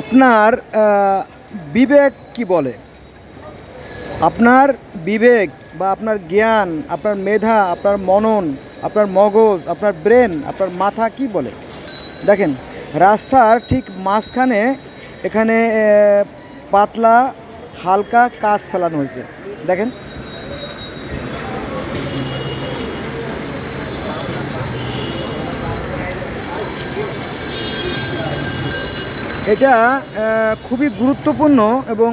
আপনার বিবেক কি বলে? আপনার বিবেক বা আপনার জ্ঞান, আপনার মেধা, আপনার মনন, আপনার মগজ, আপনার ব্রেন, আপনার মাথা কি বলে? দেখেন, রাস্তার ঠিক মাঝখানে এখানে পাতলা, হালকা কাজ ফেলানো হয়েছে। দেখেন এটা খুবই গুরুত্বপূর্ণ এবং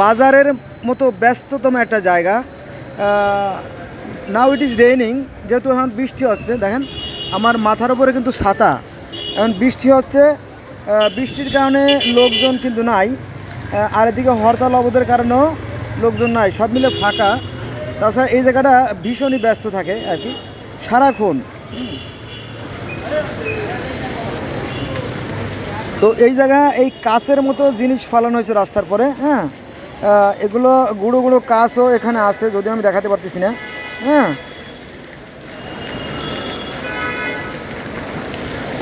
বাজারের মতো ব্যস্ততম একটা জায়গা। নাও ইট ইজ রেইনিং যেহেতু এখন বৃষ্টি হচ্ছে, দেখেন, আমার মাথার উপরে কিন্তু ছাতা। এখন বৃষ্টি হচ্ছে বৃষ্টির কারণে লোকজন কিন্তু নাই। আর এদিকে হরতাল অবদের কারণেও লোকজন নাই, সব মিলে ফাঁকা। তাছাড়া এই জায়গাটা ভীষণই ব্যস্ত থাকে আর কি। সারাক্ষণ। তো এই জায়গা এই কাছের মতো জিনিস ফালানো হয়েছে রাস্তার পরে হ্যাঁ? এগুলো গুঁড়ো গুঁড়ো কাছও এখানে আছে, যদি আমি দেখাতে পারতেছি না হ্যাঁ?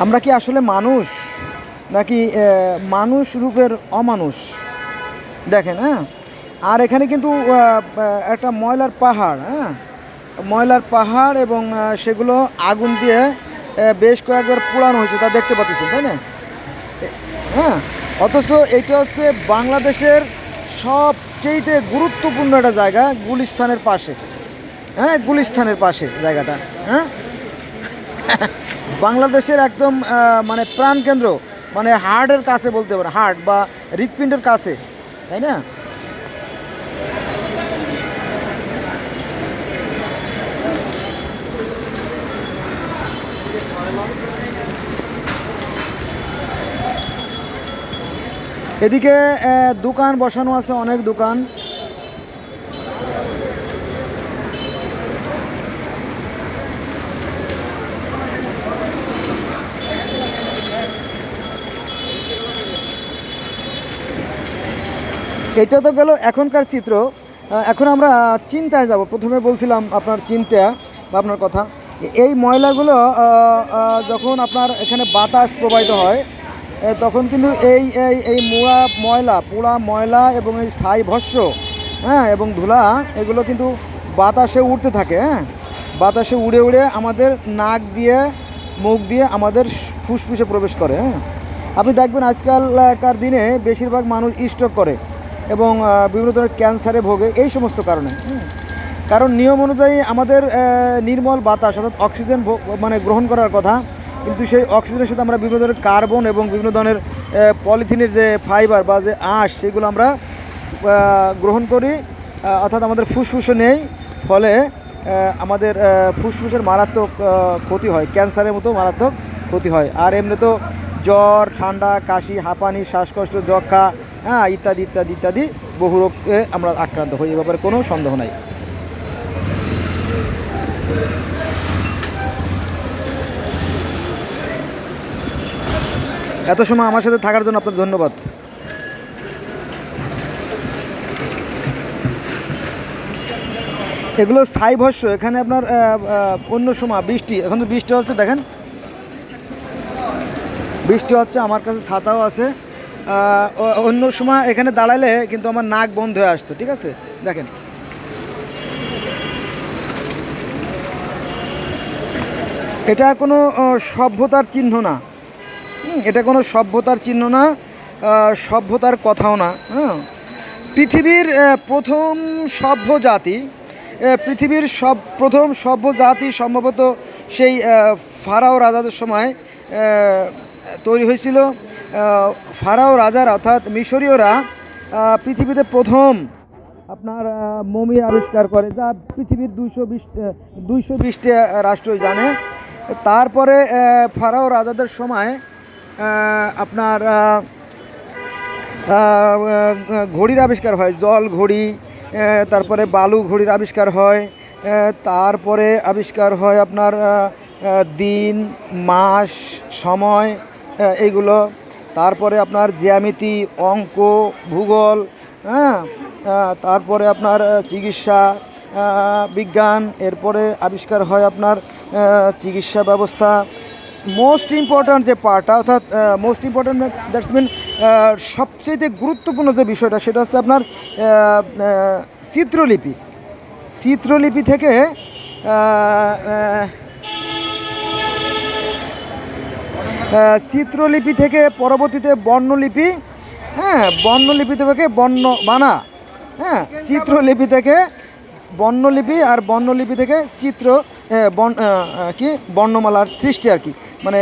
আমরা কি আসলে মানুষ? নাকি মানুষ রূপের অমানুষ? দেখেন হ্যাঁ? আর এখানে কিন্তু একটা ময়লার পাহাড় হ্যাঁ? ময়লার পাহাড় এবং সেগুলো আগুন দিয়ে বেশ কয়েকবার পোড়ানো হয়েছে, তা দেখতে পাচ্ছি, তাই না? হ্যাঁ অথচ এটা হচ্ছে বাংলাদেশের সবচেয়ে গুরুত্বপূর্ণ একটা জায়গা গুলিস্থানের পাশে। হ্যাঁ গুলিস্থানের পাশে জায়গাটা হ্যাঁ? বাংলাদেশের একদম মানে প্রাণকেন্দ্র মানে হার্টের কাছে বলতে পারে, হার্ট বা হৃৎপিণ্ডের কাছে, তাই না? এদিকে দোকান বসানো আছে, অনেক দোকান। এটা তো গেল এখনকার চিত্র। এখন আমরা চিন্তায় যাব। প্রথমে বলছিলাম আপনার চিন্তা বা আপনার কথা। এই ময়লাগুলো যখন আপনার এখানে বাতাস প্রবাহিত হয় তখন কিন্তু এই এই এই মোড়া ময়লা, পোড়া ময়লা এবং এই ছাই ভস্য হ্যাঁ এবং ধুলা, এগুলো কিন্তু বাতাসে উড়তে থাকে হ্যাঁ। বাতাসে উড়ে উড়ে আমাদের নাক দিয়ে, মুখ দিয়ে আমাদের ফুসফুসে প্রবেশ করে হ্যাঁ। আপনি দেখবেন আজকালকার দিনে বেশিরভাগ মানুষ স্ট্রোক করে এবং বিভিন্ন ধরনের ক্যান্সারে ভোগে, এই সমস্ত কারণে কারণ নিয়ম অনুযায়ী আমাদের নির্মল বাতাস, অর্থাৎ অক্সিজেন মানে গ্রহণ করার কথা কিন্তু সেই অক্সিজেনের সাথে আমরা বিভিন্ন ধরনের কার্বন এবং বিভিন্ন ধরনের পলিথিনের যে ফাইবার বা যে আঁশ, সেগুলো আমরা গ্রহণ করি। অর্থাৎ আমাদের ফুসফুসে নেই, ফলে আমাদের ফুসফুসের মারাত্মক ক্ষতি হয়, ক্যান্সারের মতো মারাত্মক ক্ষতি হয়। আর এমনি তো জ্বর, ঠান্ডা, কাশি, হাঁপানি, শ্বাসকষ্ট যক্ষা হ্যাঁ ইত্যাদি ইত্যাদি ইত্যাদি বহু রোগে আমরা আক্রান্ত হই, এ ব্যাপারে কোনো সন্দেহ নাই। এত সময় আমার সাথে থাকার জন্য আপনার ধন্যবাদ। এগুলো ছাই ভস্য, এখানে আপনার অন্য সময়, বৃষ্টি, এখন তো বৃষ্টি হচ্ছে, দেখেন। বৃষ্টি হচ্ছে, আমার কাছে ছাতাও আছে। অন্য সময় এখানে দাঁড়ালে কিন্তু আমার নাক বন্ধ হয়ে আসতো, ঠিক আছে? দেখেন। এটা কোনো সভ্যতার চিহ্ন না। এটা কোনো সভ্যতার চিহ্ন না সভ্যতার কথাও না হ্যাঁ পৃথিবীর প্রথম সভ্য জাতি পৃথিবীর সব, প্রথম সভ্য জাতি সম্ভবত সেই ফারাও রাজাদের সময় তৈরি হয়েছিল। ফারাও রাজার অর্থাৎ মিশরীয়রা পৃথিবীতে প্রথম আপনার মমির আবিষ্কার করে, যা পৃথিবীর দুইশো বিশ দুইশো বিশটি রাষ্ট্রই জানে। তারপরে ফারাও রাজাদের সময় আপনার ঘড়ির আবিষ্কার হয়, জল ঘড়ি তারপরে বালু ঘড়ির আবিষ্কার হয় তারপরে আবিষ্কার হয় আপনার দিন, মাস, সময় এইগুলো। তারপরে আপনার জ্যামিতি, অঙ্ক, ভূগোল হ্যাঁ তারপরে আপনার চিকিৎসা বিজ্ঞান, এরপরে আবিষ্কার হয় আপনার চিকিৎসা ব্যবস্থা মোস্ট ইম্পর্ট্যান্ট যে পার্টটা অর্থাৎ মোস্ট ইম্পর্ট্যান্ট দ্যাটস মিন সবচেয়ে গুরুত্বপূর্ণ যে বিষয়টা, সেটা হচ্ছে আপনার চিত্রলিপি। চিত্রলিপি থেকে চিত্রলিপি থেকে পরবর্তীতে বর্ণলিপি হ্যাঁ বর্ণলিপি থেকে বর্ণ বানা হ্যাঁ চিত্রলিপি থেকে বর্ণলিপি আর বর্ণলিপি থেকে চিত্র বর্ণ কি? বর্ণমালার সৃষ্টি আর কি। মানে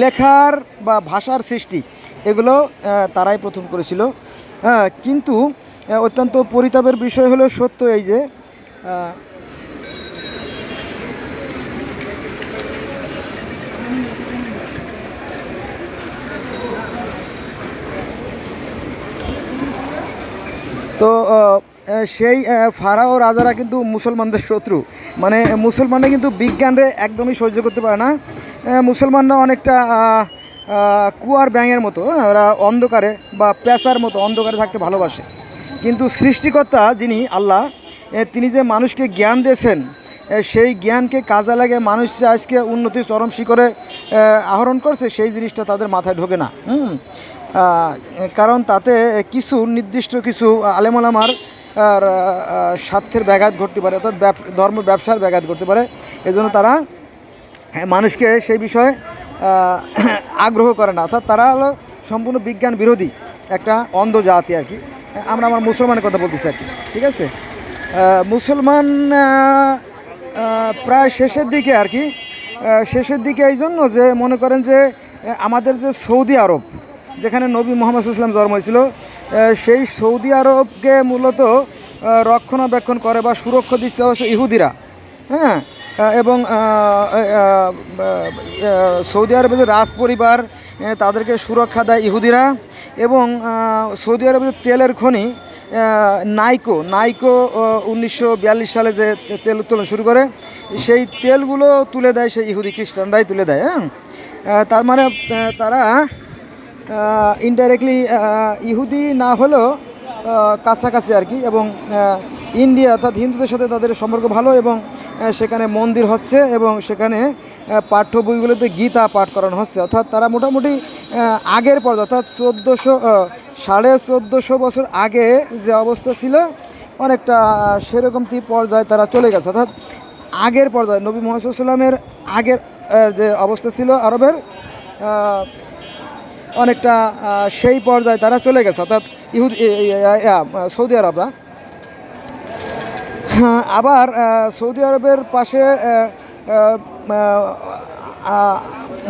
লেখার বা ভাষার সৃষ্টি, এগুলো তারাই প্রথম করেছিল। হ্যাঁ কিন্তু অত্যন্ত পরিতাপের বিষয় হলো সত্য এই যে তো সেই ফারাও রাজারা কিন্তু মুসলমানদের শত্রু। মানে মুসলমানরা কিন্তু বিজ্ঞানরে একদমই সহ্য করতে পারে না। মুসলমানরা অনেকটা কুয়ার ব্যাঙের মতো হ্যাঁ, ওরা অন্ধকারে বা পেশার মতো অন্ধকারে থাকতে ভালোবাসে। কিন্তু সৃষ্টিকর্তা যিনি আল্লাহ তিনি যে মানুষকে জ্ঞান দিয়েছেন সেই জ্ঞানকে কাজে লাগে মানুষ যে আজকে উন্নতির চরম শিখরে আহরণ করছে সেই জিনিসটা তাদের মাথায় ঢোকে না। কারণ তাতে কিছু নির্দিষ্ট কিছু আলেমালামার স্বার্থের ব্যাঘাত ঘটতে পারে, অর্থাৎ ধর্ম ব্যবসার ব্যাঘাত ঘটতে পারে। এজন্য তারা মানুষকে সেই বিষয়ে আগ্রহ করে না। অর্থাৎ তারা হলো সম্পূর্ণ বিজ্ঞান বিরোধী একটা অন্ধ জাতি আর কি। আমরা আমার মুসলমানের কথা বলতেছি আর কি, ঠিক আছে? মুসলমান প্রায় শেষের দিকে আর কি শেষের দিকে এই জন্য যে মনে করেন যে আমাদের যে সৌদি আরব, যেখানে নবী মোহাম্মদ ইসলাম জন্ম হয়েছিল সেই সৌদি আরবকে মূলত রক্ষণাবেক্ষণ করে বা সুরক্ষা দিচ্ছে হচ্ছে ইহুদিরা। হ্যাঁ? এবং সৌদি আরবের রাজ পরিবার তাদেরকে সুরক্ষা দেয় ইহুদিরা। এবং সৌদি আরবের তেলের খনি নাইকো নাইকো উনিশশো বিয়াল্লিশ সালে যে তেল উত্তোলন শুরু করে, সেই তেলগুলো তুলে দেয় সেই ইহুদি খ্রিস্টানরাই তুলে দেয় হ্যাঁ? তার মানে তারা ইনডাইরেক্টলি ইহুদি না হলেও কাছাকাছি আর কি এবং ইন্ডিয়া অর্থাৎ হিন্দুদের সাথে তাদের সম্পর্ক ভালো এবং সেখানে মন্দির হচ্ছে এবং সেখানে পাঠ্য বইগুলোতে গীতা পাঠ করানো হচ্ছে। অর্থাৎ তারা মোটামুটি আগের পর্যায়ে অর্থাৎ চোদ্দোশো সাড়ে চোদ্দোশো বছর আগে যে অবস্থা ছিল অনেকটা আহ, সেরকম তি পর্যায়ে তারা চলে গেছে। অর্থাৎ আগের পর্যায়ে নবী মোহাম্মদ সাল্লামের আগের যে অবস্থা ছিল আরবের অনেকটা সেই পর্যায়ে তারা চলে গেছে অর্থাৎ ইহুদ সৌদি আরবরা। হ্যাঁ, আবার সৌদি আরবের পাশে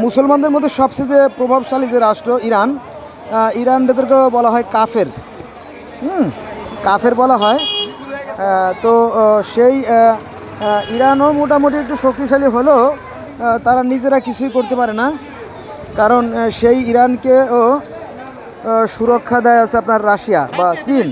মুসলমানদের মধ্যে সবচেয়ে যে প্রভাবশালী যে রাষ্ট্র ইরান ইরানদেরকে বলা হয় কাফের। হুম কাফের বলা হয়। তো সেই ইরানও মোটামুটি একটু শক্তিশালী হলেও তারা নিজেরা কিছুই করতে পারে না। কারণ সেই ইরানকেও সুরক্ষা দেয় আছে আপনার রাশিয়া বা চীন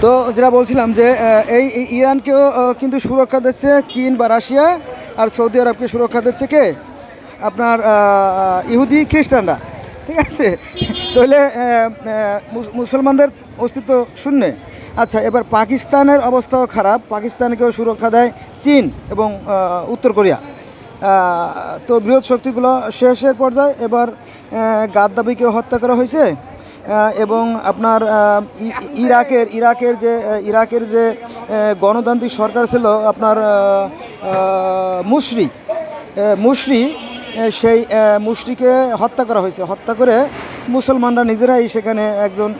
তো যেটা বলছিলাম যে এই ইরানকেও কিন্তু সুরক্ষা দিচ্ছে চীন বা রাশিয়া আর সৌদি আরবকে সুরক্ষা দিচ্ছে কে? আপনার ইহুদি খ্রিস্টানরা। ঠিক আছে? তাহলে মুসলমানদের অস্তিত্ব শূন্য। আচ্ছা এবার পাকিস্তানের অবস্থাও খারাপ। পাকিস্তানকেও সুরক্ষা দেয় চীন এবং উত্তর কোরিয়া। তো বৃহৎ শক্তিগুলো শেষের পর্যায়ে। এবার আহ, গাদ্দাফিকেও হত্যা করা হয়েছে। এবং আপনার ইরাকের ইরাকের যে ইরাকের যে গণতান্ত্রিক সরকার ছিল আপনার মুশরি মুশরি সেই মুশরিকে হত্যা করা হয়েছে। হত্যা করে মুসলমানরা নিজেরাই সেখানে একজন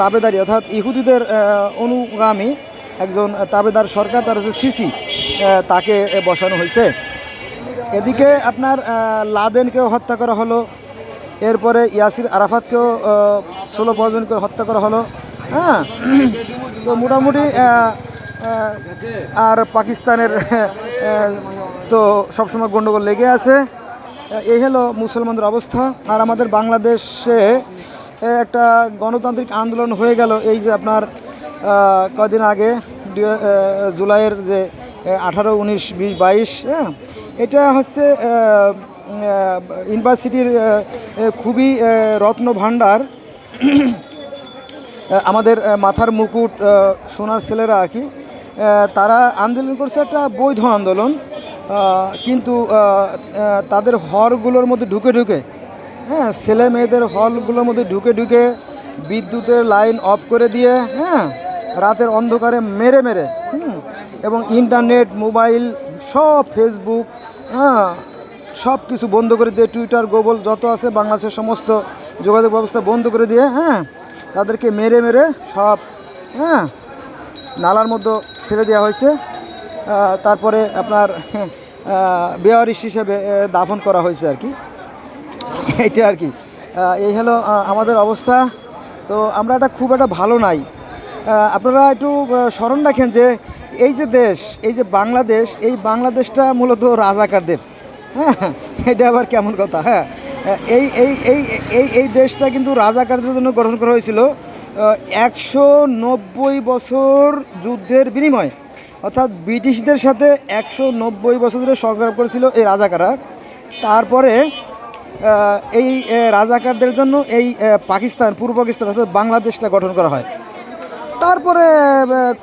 তাবেদারি, অর্থাৎ ইহুদিদের অনুগামী একজন তাবেদার সরকার, তার যে সিসি তাকে বসানো হয়েছে। এদিকে আপনার লাদেনকেও হত্যা করা হলো। এরপরে ইয়াসির আরাফাতকেও ষোলো পয়জন করে হত্যা করা হলো। হ্যাঁ? তো মোটামুটি আর পাকিস্তানের তো সবসময় গণ্ডগোল লেগে আছে। এই হলো মুসলমানদের অবস্থা। আর আমাদের বাংলাদেশে একটা গণতান্ত্রিক আন্দোলন হয়ে গেল। এই যে আপনার কদিন আগে জুলাইয়ের যে আঠারো, উনিশ, বিশ, বাইশ হ্যাঁ? এটা হচ্ছে ইউনিভার্সিটির খুবই রত্ন ভাণ্ডার আমাদের মাথার মুকুট সোনার ছেলেরা আর কি। তারা আন্দোলন করছে একটা বৈধ আন্দোলন কিন্তু তাদের হলগুলোর মধ্যে ঢুকে ঢুকে হ্যাঁ ছেলে মেয়েদের হলগুলোর মধ্যে ঢুকে ঢুকে বিদ্যুতের লাইন অফ করে দিয়ে হ্যাঁ রাতের অন্ধকারে মেরে মেরে এবং ইন্টারনেট, মোবাইল, সব ফেসবুক হ্যাঁ সব কিছু বন্ধ করে দিয়ে টুইটার গুগল যত আছে বাংলাদেশের সমস্ত যোগাযোগ ব্যবস্থা বন্ধ করে দিয়ে হ্যাঁ তাদেরকে মেরে মেরে সব হ্যাঁ নালার মধ্যে ছেড়ে দেওয়া হয়েছে। তারপরে আপনার বেয়ারিশ হিসেবে দাফন করা হয়েছে আর কি। এইটা আর কি। এই হলো আমাদের অবস্থা। তো আমরা এটা খুব একটা ভালো নাই। আপনারা একটু স্মরণ রাখেন যে, এই যে দেশ, এই যে বাংলাদেশ, এই বাংলাদেশটা মূলত রাজাকারদের। হ্যাঁ এটা আবার কেমন কথা হ্যাঁ। এই এই এই এই এই দেশটা কিন্তু রাজাকারদের জন্য গঠন করা হয়েছিল একশো নব্বই বছর যুদ্ধের বিনিময়ে। অর্থাৎ ব্রিটিশদের সাথে একশো নব্বই বছর ধরে সংগ্রাম করেছিল এই রাজাকাররা। তারপরে এই রাজাকারদের জন্য এই পাকিস্তান, পূর্ব পাকিস্তান অর্থাৎ বাংলাদেশটা গঠন করা হয়। তারপরে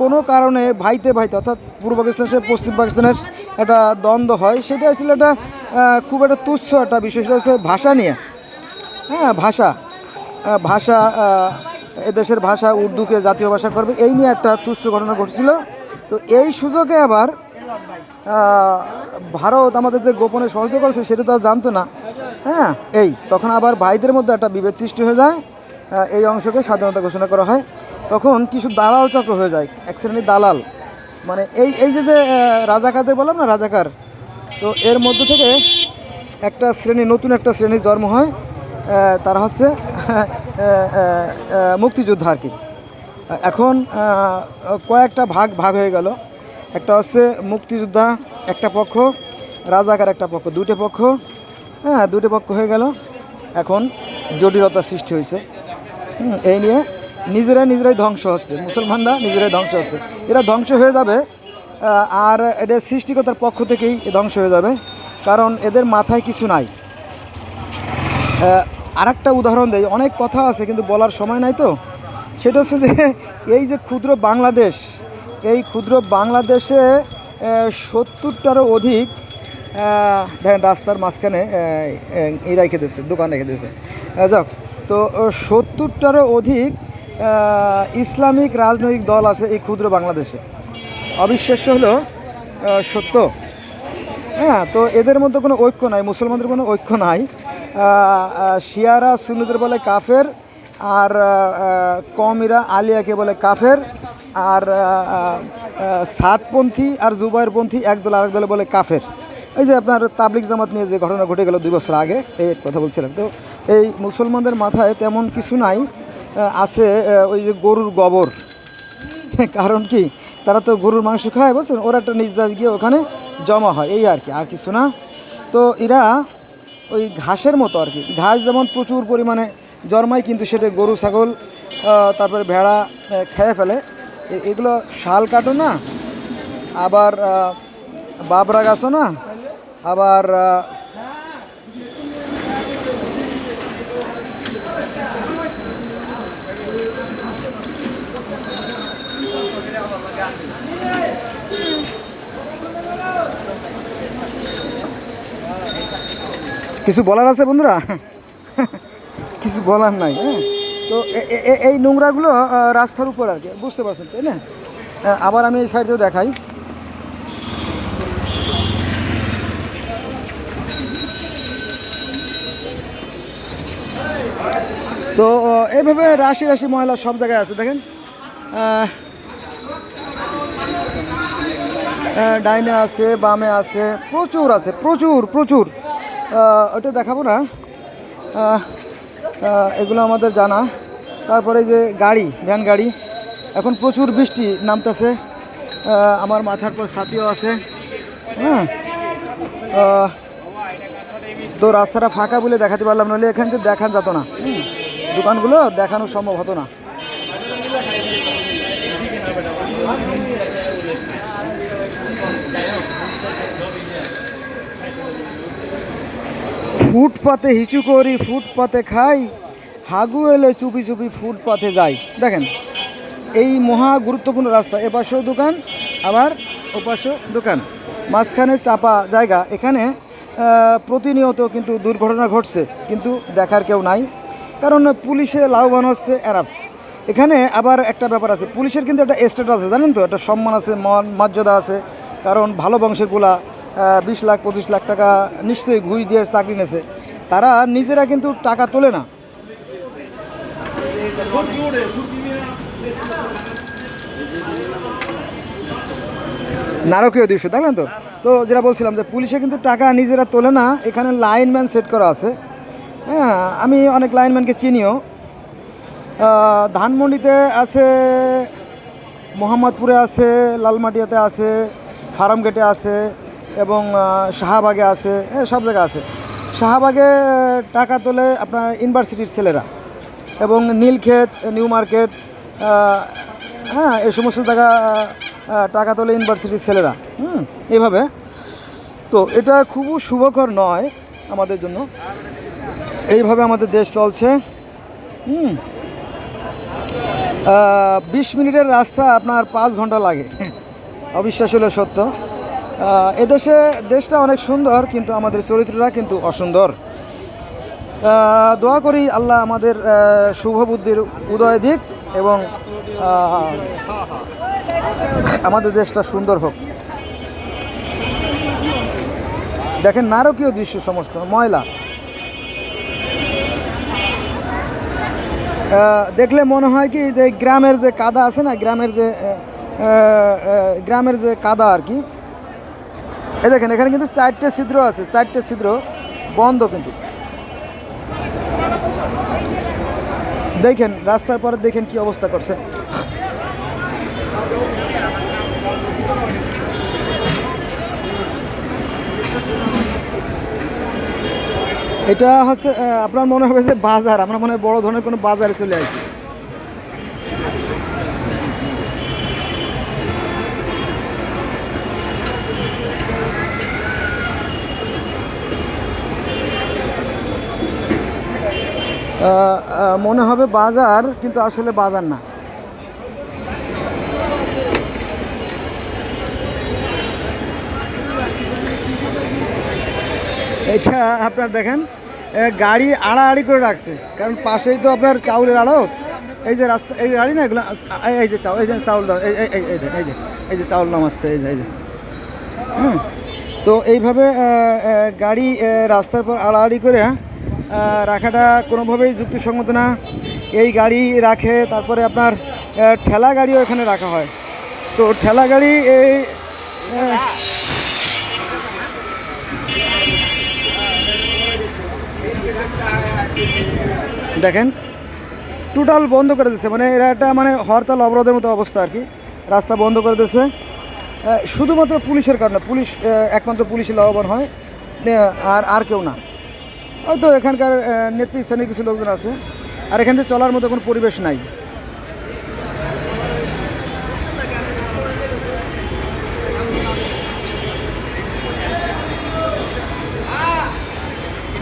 কোনো কারণে ভাইতে ভাইতে, অর্থাৎ পূর্ব পাকিস্তান সে পশ্চিম পাকিস্তানের একটা দ্বন্দ্ব হয়, সেটা ছিল একটা খুব একটা তুচ্ছ একটা বিষয়, সেটা হচ্ছে ভাষা নিয়ে। হ্যাঁ ভাষা। ভাষা এদেশের ভাষা উর্দুকে জাতীয় ভাষা করবে, এই নিয়ে একটা তুচ্ছ ঘটনা ঘটছিল। তো এই সুযোগে আবার ভারত আমাদের যে গোপনে সহযোগ করেছে, সেটা তো আর জানতো না। হ্যাঁ এই, তখন আবার ভাইদের মধ্যে একটা বিভেদ সৃষ্টি হয়ে যায়। এই অংশকে স্বাধীনতা ঘোষণা করা হয়। তখন কিছু দালাল চক্র হয়ে যায়, এক শ্রেণির দালাল। মানে এই এই যে যে রাজাকারদের বললাম না রাজাকার তো এর মধ্য থেকে একটা শ্রেণি, নতুন একটা শ্রেণির জন্ম হয় তারা হচ্ছে মুক্তিযোদ্ধা আর কি। এখন কয়েকটা ভাগ ভাগ হয়ে গেল। একটা হচ্ছে মুক্তিযোদ্ধা, একটা পক্ষ রাজাকার একটা পক্ষ দুটো পক্ষ হ্যাঁ দুটো পক্ষ হয়ে গেল। এখন জটিলতা সৃষ্টি হয়েছে। এই নিয়ে নিজেরাই নিজেরাই ধ্বংস হচ্ছে। মুসলমানরা নিজেরাই ধ্বংস হচ্ছে। এরা ধ্বংস হয়ে যাবে আর এটা সৃষ্টিকতার পক্ষ থেকেই ধ্বংস হয়ে যাবে, কারণ এদের মাথায় কিছু নাই। আর একটা উদাহরণ দেয় অনেক কথা আছে কিন্তু বলার সময় নাই তো। সেটা হচ্ছে যে, এই যে ক্ষুদ্র বাংলাদেশ, এই ক্ষুদ্র বাংলাদেশে সত্তরটারও অধিক দেখেন রাস্তার মাঝখানে এই রেখে দিয়েছে, দোকান রেখে দিয়েছে। যাক, তো সত্তরটারও অধিক ইসলামিক রাজনৈতিক দল আছে এই ক্ষুদ্র বাংলাদেশে। অবিশ্বাস্য হলো সত্য। হ্যাঁ তো এদের মধ্যে কোনো ঐক্য নাই, মুসলমানদের কোনো ঐক্য নাই। শিয়ারা, সুন্নিদের বলে কাফের, আর কমিরা, আলিয়াকে বলে কাফের, আর সাতপন্থী আর জুবাইরপন্থী এক দল আরেক দলে বলে কাফের। এই যে আপনার তাবলিক জামাত নিয়ে যে ঘটনা ঘটে গেল দুই বছর আগে, এই কথা বলছিলাম। তো এই মুসলমানদের মাথায় তেমন কিছু নাই আছে ওই যে গরুর গোবর। কারণ কি? তারা তো গরুর মাংস খায়, বুঝছেন? ওরা একটা নির্যাস গিয়ে ওখানে জমা হয়। এই আর কি, আর কিছু না। তো এরা ওই ঘাসের মতো আর কি। ঘাস যেমন প্রচুর পরিমাণে জন্মায়, কিন্তু সেটা গরু, ছাগল তারপরে ভেড়া খেয়ে ফেলে। এগুলো শাল কাটো না, আবার বাবরা গাছও না, আবার কিছু বলার আছে বন্ধুরা? কিছু বলার নাই হ্যাঁ? তো এই নোংরাগুলো রাস্তার উপর আর কি, বুঝতে পারছেন, তাই না? আবার আমি এই সাইডেও দেখাই। তো এইভাবে রাশি রাশি ময়লা সব জায়গায় আছে, দেখেন। ডাইনে আছে, বামে আছে, প্রচুর আছে, প্রচুর প্রচুর। ওটা দেখাবো না। এগুলো আমাদের জানা। তারপরে যে গাড়ি, ভ্যান গাড়ি। এখন প্রচুর বৃষ্টি নামতেছে। আমার মাথার পর ছাতিও আছে। হ্যাঁ। তো রাস্তাটা ফাঁকা বলে দেখাতে পারলাম, নাহলে এখান থেকে দেখান যেত না। দোকানগুলো দেখানো সম্ভব হতো না। ফুটপাতে হিচু করি, ফুটপাতে খাই হাগু এলে চুপি চুপি ফুটপাতে যাই। দেখেন, এই মহা গুরুত্বপূর্ণ রাস্তা, এপাশেও দোকান, আবার ওপাশেও দোকান। মাঝখানে চাপা জায়গা, এখানে প্রতিনিয়ত কিন্তু দুর্ঘটনা ঘটছে, কিন্তু দেখার কেউ নাই। কারণ পুলিশে লাভবান হচ্ছে এরাফ। এখানে আবার একটা ব্যাপার আছে, পুলিশের কিন্তু একটা স্টেট আছে, জানেন তো? একটা সম্মান আছে মান মর্যাদা আছে, কারণ ভালো বংশেরগুলা বিশ লাখ, পঁচিশ লাখ টাকা নিশ্চয়ই ঘুষ দিয়ে চাকরি নেছে। তারা নিজেরা কিন্তু টাকা তোলে না। নারকীয় দৃশ্য দেখলেন তো? তো যেটা বলছিলাম যে পুলিশে কিন্তু টাকা নিজেরা তোলে না, এখানে লাইনম্যান সেট করা আছে। হ্যাঁ আমি অনেক লাইনম্যানকে চিনিও। ধানমন্ডিতে আছে, মোহাম্মদপুরে আছে, লালমাটিয়াতে আছে ফার্ম গেটে আছে এবং শাহবাগে আছে হ্যাঁ সব জায়গায় আছে। শাহবাগে টাকা তোলে আপনার ইউনিভার্সিটির ছেলেরা এবং নীলক্ষেত, নিউ মার্কেট হ্যাঁ এই সমস্ত জায়গা টাকা তোলে ইউনিভার্সিটির ছেলেরা, হুম, এইভাবে। তো এটা খুবই শুভকর নয় আমাদের জন্য। এইভাবে আমাদের দেশ চলছে, হুম। বিশ মিনিটের রাস্তা আপনার পাঁচ ঘণ্টা লাগে। অবিশ্বাস হলে সত্য। এদেশে দেশটা অনেক সুন্দর, কিন্তু আমাদের চরিত্রটা কিন্তু অসুন্দর। দোয়া করি আল্লাহ আমাদের শুভ বুদ্ধির উদয় দিক এবং আমাদের দেশটা সুন্দর হোক। দেখেন নারকীয় দৃশ্য সমস্ত, ময়লা। দেখলে মনে হয় কি যে গ্রামের যে কাদা আছে না, গ্রামের যে গ্রামের যে কাদা আর কি এই দেখেন, এখানে কিন্তু চারটে ছিদ্র আছে, চারটে ছিদ্র বন্ধ কিন্তু। দেখেন, রাস্তার পরে দেখেন কি অবস্থা করছে। এটা হচ্ছে আপনার মনে হবে যে বাজার, আমরা মনে হয় বড় ধরনের কোনো বাজারে চলে আসছি মনে হবে বাজার কিন্তু আসলে বাজার না। এটা আপনার দেখেন গাড়ি আড়াআড়ি করে রাখছে। কারণ পাশেই তো আপনার চাউলের আড়ত। এই যে রাস্তা এই গাড়ি না এগুলো এই- যে চাউল এই যে চাউল এই এই যে- এই যে এই যে চাউল নাম আসছে এই যে এই যে। হুম? তো এইভাবে গাড়ি রাস্তার পর আড়াআড়ি করে আহ, রাখাটা কোনোভাবেই যুক্তিসঙ্গত না। এই গাড়ি রাখে, তারপরে আপনার ঠেলা গাড়িও এখানে রাখা হয়। তো ঠেলা গাড়ি এই দেখেন টোটাল বন্ধ করে দিচ্ছে মানে এরা একটা মানে হরতাল অবরোধের মতো অবস্থা আর কি। রাস্তা বন্ধ করে দিচ্ছে শুধুমাত্র পুলিশের কারণে, পুলিশ একমাত্র পুলিশে লাভবান হয়। আর আর কেউ না। হয়তো এখানকার নেতৃস্থানীয় কিছু লোকজন আছে। আর এখান থেকে চলার মতো কোনো পরিবেশ নাই।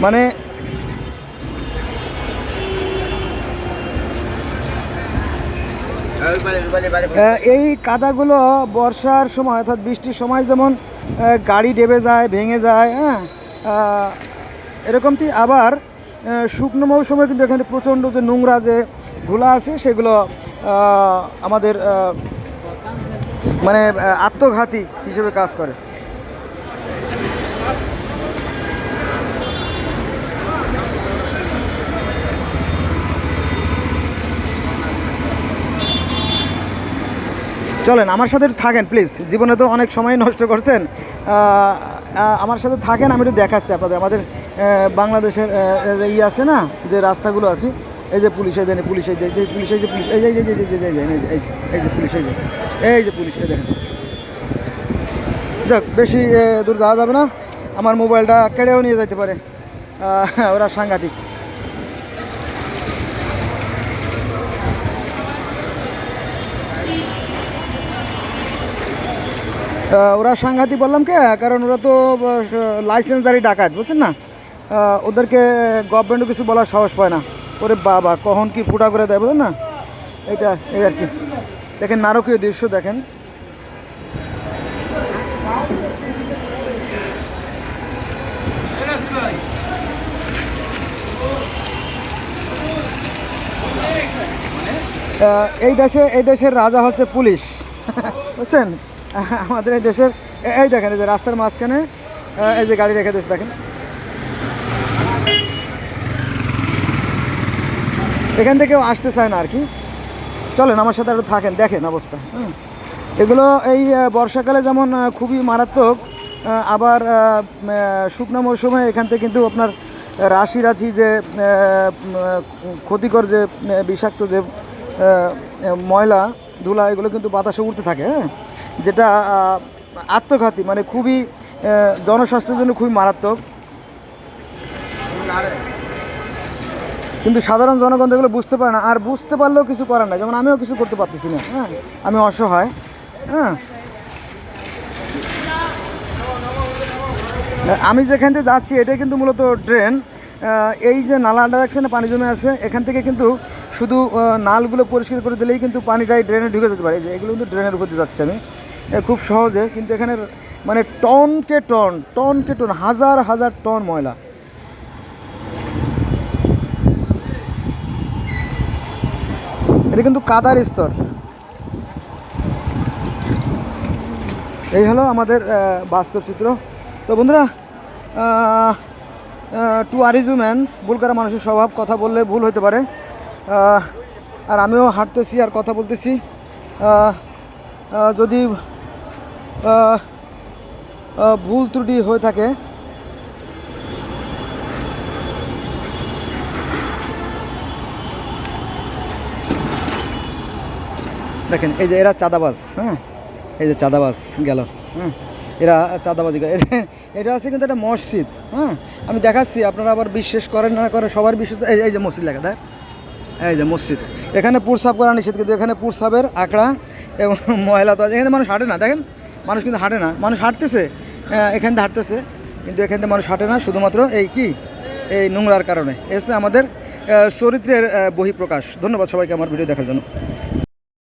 মানে এই কাদাগুলো বর্ষার সময় অর্থাৎ বৃষ্টির সময় যেমন গাড়ি ডেবে যায়, ভেঙে যায় হ্যাঁ? এরকমটি আবার শুকনো মৌসুমে কিন্তু এখানে প্রচণ্ড যে নোংরা যে ধুলা আছে, সেগুলো আমাদের মানে আত্মঘাতী হিসেবে কাজ করে। চলেন, আমার সাথে থাকেন, প্লিজ। জীবনে তো অনেক সময় নষ্ট করছেন। আমার সাথে থাকেন, আমি একটু দেখাচ্ছি আপনাদের। আমাদের বাংলাদেশের ই আছে না, যে রাস্তাগুলো আর কি, এই যে পুলিশে দেন পুলিশে যে যে পুলিশ, এই যে পুলিশ, এই যে এই যে এই যে এই যে এই যে এই যে এই যে দেখেন। যাক, বেশি দূর যাওয়া যাবে না। আমার মোবাইলটা কেড়েও নিয়ে যেতে পারে। ওরা সাংঘাতিক। ওরা সাংঘাতিক বললাম কে? কারণ ওরা তো লাইসেন্সদারি ডাকাত, বুঝছেন না? ওদেরকে গভর্নমেন্টও কিছু বলার সাহস পায় না। ওরে বাবা, কখন কি ফুটা করে দেয়, বুঝলেন না? এটা এই আর কি। দেখেন নারকীয় দৃশ্য, দেখেন। এই দেশে, এই দেশের রাজা হচ্ছে পুলিশ। বুঝছেন? আমাদের এই দেশের এই দেখেন, এই যে রাস্তার মাঝখানে এই যে গাড়ি রেখে দিয়েছে, দেখেন। এখান থেকেও আসতে চায় না আর কি। চলেন, আমার সাথে একটু থাকেন, দেখেন অবস্থা হ্যাঁ। এগুলো এই বর্ষাকালে যেমন খুবই মারাত্মক আবার শুকনো মৌসুমে এখান থেকে কিন্তু আপনার রাশি রাশি যে ক্ষতিকর যে বিষাক্ত যে ময়লা, ধুলা, এগুলো কিন্তু বাতাসে উঠতে থাকে হ্যাঁ। যেটা আত্মঘাতী মানে খুবই জনস্বাস্থ্যের জন্য খুবই মারাত্মক। কিন্তু সাধারণ জনগণ এগুলো বুঝতে পারে না, আর বুঝতে পারলেও কিছু করার না যেমন আমিও কিছু করতে পারতেছি না হ্যাঁ? আমি অসহায় হ্যাঁ? আমি যেখান থেকে যাচ্ছি, এটাই কিন্তু মূলত ড্রেন এই যে নালাটা না পানি জমে আছে, এখান থেকে কিন্তু শুধু নালগুলো পরিষ্কার করে দিলেই কিন্তু পানিটাই ড্রেনে ঢুকে যেতে পারে। যে এগুলো কিন্তু ড্রেনের উপর দিয়ে যাচ্ছে আমি। খুব সহজে, কিন্তু এখানে মানে টনকে টন টনকে টন, হাজার হাজার টন ময়লা। এটা কিন্তু কাদার স্তর। এই হলো আমাদের বাস্তব চিত্র। তো বন্ধুরা টু আরিজু ম্যান ভুল করা মানুষের স্বভাব, কথা বললে ভুল হতে পারে। আর আমিও হাঁটতেছি আর কথা বলতেছি। যদি ভুল ত্রুটি হয়ে থাকে। দেখেন, এই যে এরা চাঁদাবাজ হ্যাঁ? এই যে চাঁদাবাজ গেল হ্যাঁ? এরা চাঁদাবাজি করে। এটা আছে কিন্তু একটা মসজিদ হ্যাঁ আমি দেখাচ্ছি, আপনারা আবার বিশ্বাস করেন না করেন, সবার বিশ্বাস এই যে মসজিদ লেখা, দেখ। এই যে মসজিদ। এখানে পুরসাপ করা নিষেধ, কিন্তু এখানে পুরসাপের আঁকড়া এবং ময়লা তো এখানে মানুষ হাঁটে না, দেখেন? মানুষ কিন্তু হাঁটে না। মানুষ হাঁটতেছে এখান থেকে হাঁটতেছে, কিন্তু এখান থেকে মানুষ হাঁটে না, শুধুমাত্র এই কি? এই নোংরার কারণে। এসে আমাদের চরিত্রের বহিঃপ্রকাশ। ধন্যবাদ সবাইকে আমার ভিডিও দেখার জন্য।